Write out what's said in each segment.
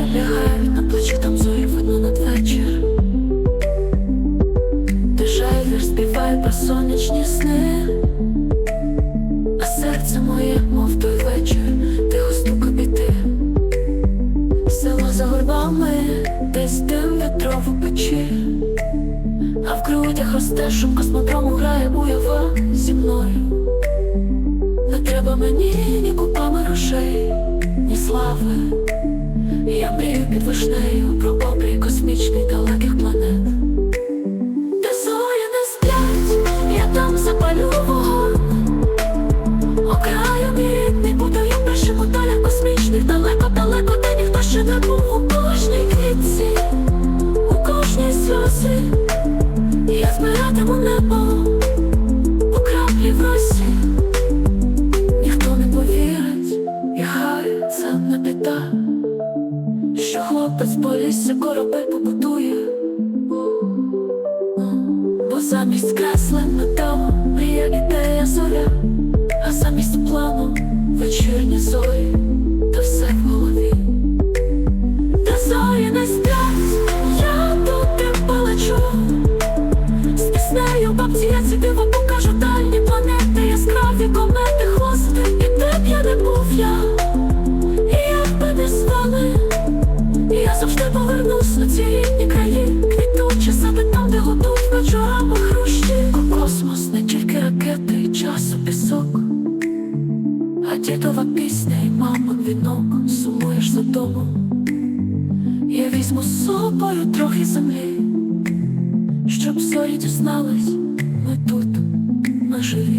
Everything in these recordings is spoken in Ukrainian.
лягають на плечах, там зорі видно надвечір Дежавір співає про сонячні сни, а серце моє, мов той вечір, тихо стука піти. Село за горбами, десь дим вітрову печі, а в грудях росте шум космодрому грає уява зі мною. Не треба мені ні купами грошей, ні слави. Я мрію під вишнею про обрій космічний далеких замість креслень металу мрія ідея зоря, а замість плану вечірні зорі, дідова пісня і мама вінок, сумуєш за домом. Я візьму з собою трохи землі щоб зорі дізнались, ми тут, ми живі.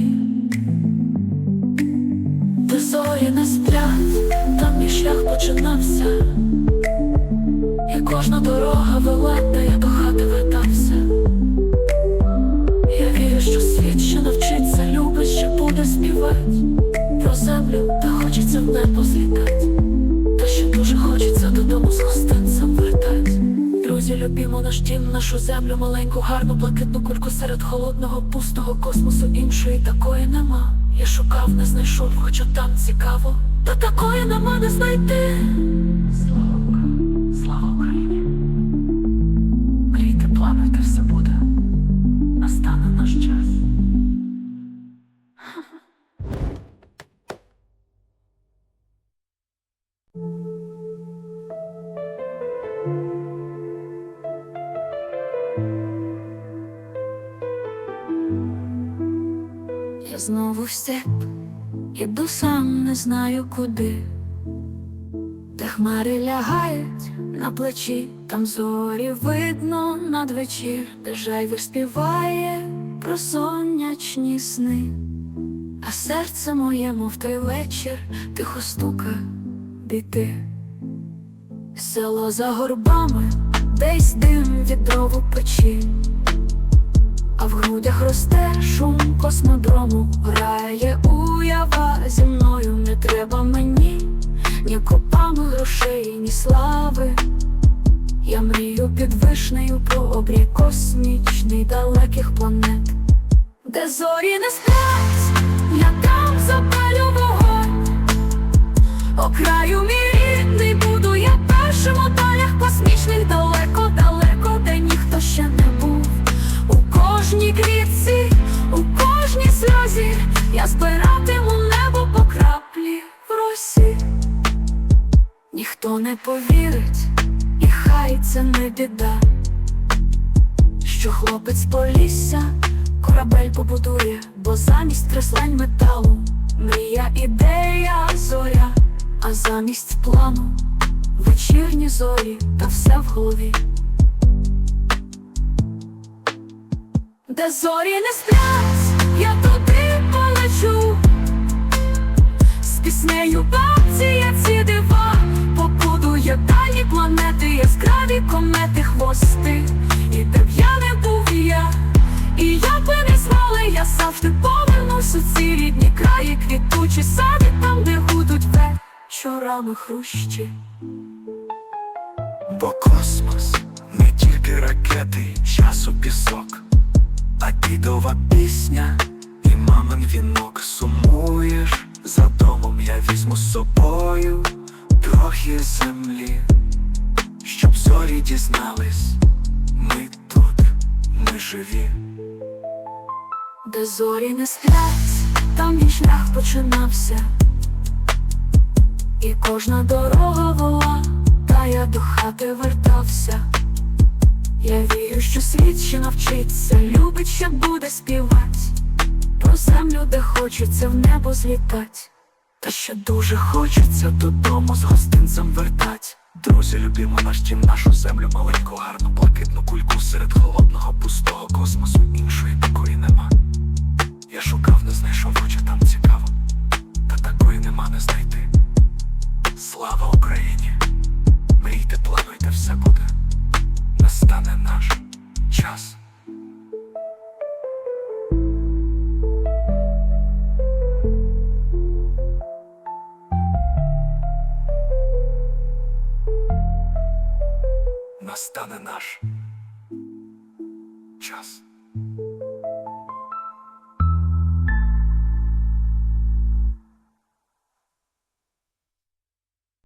Друзі, любімо наш дім, нашу землю, маленьку, гарну, блакитну кульку серед холодного, пустого космосу. Іншої такої нема. Я шукав, не знайшов, хоча там цікаво. Та такої нема не знайти. Знову в степ, іду сам не знаю куди, де хмари лягають на плечі, там зорі видно надвечір, де жайвир співає про сонячні сни, а серце моє, мов той вечір, тихо стука біти. Село за горбами, десь дим від дров у печі. А в грудях росте космодрому, грає уява зі мною. Не треба мені, ні копами грошей, ні слави. Я мрію під вишнею про обрій космічний далеких планет, де зорі не сплять, я там запалю вогонь, окраю мій Ніхто не повірить, і хай це не біда, що хлопець полісся, корабель побудує, бо замість креслень металу мрія ідея зоря, а замість плану вечірні зорі та все в голові. Де зорі не сплять, я туди полечу, з піснею бабці я ці яскраві комети, хвости, і де б я не був я, і як би не звали, я завжди повернусь у ці рідні краї, квітучі сади, там, де гудуть вечорами хрущі. Бо космос не тільки ракети, часу пісок, а дідова пісня і мамин вінок. Сумуєш за домом, я візьму з собою трохи землі, зорі дізнались, ми тут, ми живі. де зорі не сплять, там мій шлях починався, і кожна дорога вела, та я до хати вертався. Я вірю, що світ ще навчиться, любить, ще буде співать, про землю, де хочеться в небо злітать. Та ще дуже хочеться додому з гостинцем вертать. Друзі, любімо наш дім, нашу землю, маленьку, гарну, блакитну кульку серед холодного, пустого космосу. Іншої такої нема. Настане наш час.